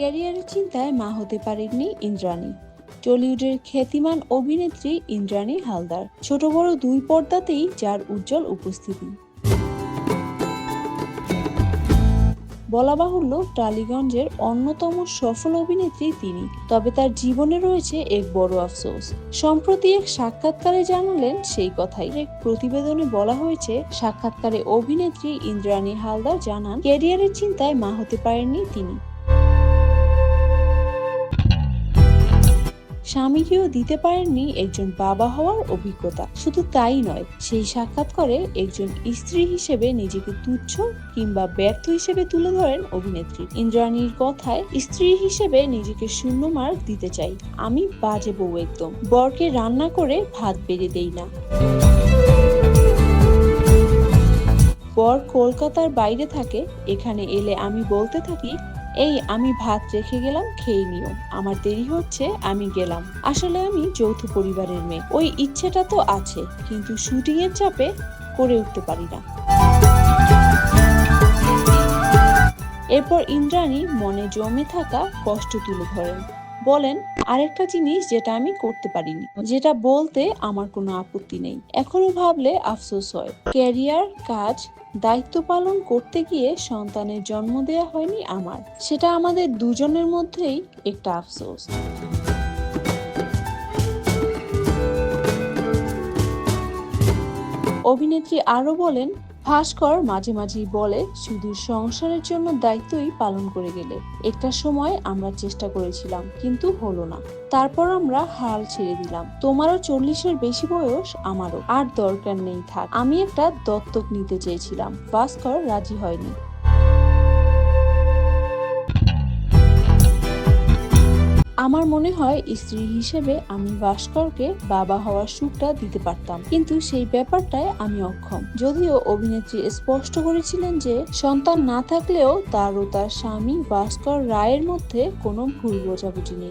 ক্যারিয়ারের চিন্তায় মা হতে পারেননি ইন্দ্রাণী। টলিউডের খ্যাতিমান অভিনেত্রী ইন্দ্রাণী হালদার। ছোট বড় দুই পর্দাতেই যার উজ্জ্বল উপস্থিতি। বলা বাহুল্য, টালিগঞ্জের অন্যতম সফল অভিনেত্রী তিনি। তবে তার জীবনে রয়েছে এক বড় আফসোস। সম্প্রতি এক সাক্ষাৎকারে জানালেন সেই কথাই। এক প্রতিবেদনে বলা হয়েছে, সাক্ষাৎকারে অভিনেত্রী ইন্দ্রাণী হালদার জানান, ক্যারিয়ারের চিন্তায় মা হতে পারেননি তিনি। স্বামীকেও দিতে পারেননি একজন বাবা হওয়ার অভিজ্ঞতা। শুধু তাই নয়, সেই সাক্ষাৎকারে একজন স্ত্রী হিসেবে নিজেকে তুচ্ছ কিংবা ব্যর্থ হিসেবে তুলে ধরেন অভিনেত্রী। ইন্দ্রাণীর কথায় স্ত্রী হিসেবে নিজেকে শূন্য মার্ক দিতে চাই। আমি বাজে বউ একদম। বরকে রান্না করে ভাত বেড়ে দেই না। বর কলকাতার বাইরে থাকে। এখানে এলে আমি বলতে থাকি এই, আমি ভাত রেখে গেলাম, খেয়ে নিও। আমার দেরি হচ্ছে, আমি গেলাম। আসলে আমি যৌথ পরিবারের মেয়ে। ওই ইচ্ছেটা তো আছে, কিন্তু শুটিং এর চাপে করে উঠতে পারি না। এরপর ইন্দ্রাণী মনে জমে থাকা কষ্ট তুলে ধরেন। বলেন, আরেকটা জিনিস যেটা আমি করতে পারিনি, যেটা বলতে আমার কোনো আপত্তি নেই। এখনও ভাবলে আফসোস হয়। ক্যারিয়ার, কাজ, দায়িত্ব পালন করতে গিয়ে সন্তানের জন্ম দেয়া হয়নি আমার। সেটা আমাদের দুজনের মধ্যেই একটা আফসোস। অভিনেত্রী আরও বলেন ভাস্কর মাঝে মাঝেই বলে, শুধু সংসারের জন্য দায়িত্বই পালন করে গেলে। একটা সময় আমরা চেষ্টা করেছিলাম, কিন্তু হলো না। তারপর আমরা হাল ছেড়ে দিলাম। তোমারও চল্লিশের বেশি বয়স, আমারও। আর দরকার নেই থাক। আমি একটা দত্তক নিতে চেয়েছিলাম। ভাস্কর রাজি হয়নি। আমার মনে হয় স্ত্রী হিসেবে আমি ভাস্করকে বাবা হওয়ার সুখটা দিতে পারতাম। কিন্তু সেই ব্যাপারটায় আমি অক্ষম। যদিও অভিনেত্রী স্পষ্ট করেছিলেন যে, সন্তান না থাকলেও তার ও তার স্বামী ভাস্কর রায়ের মধ্যে কোনো ভুল বোঝাবুঝি নেই।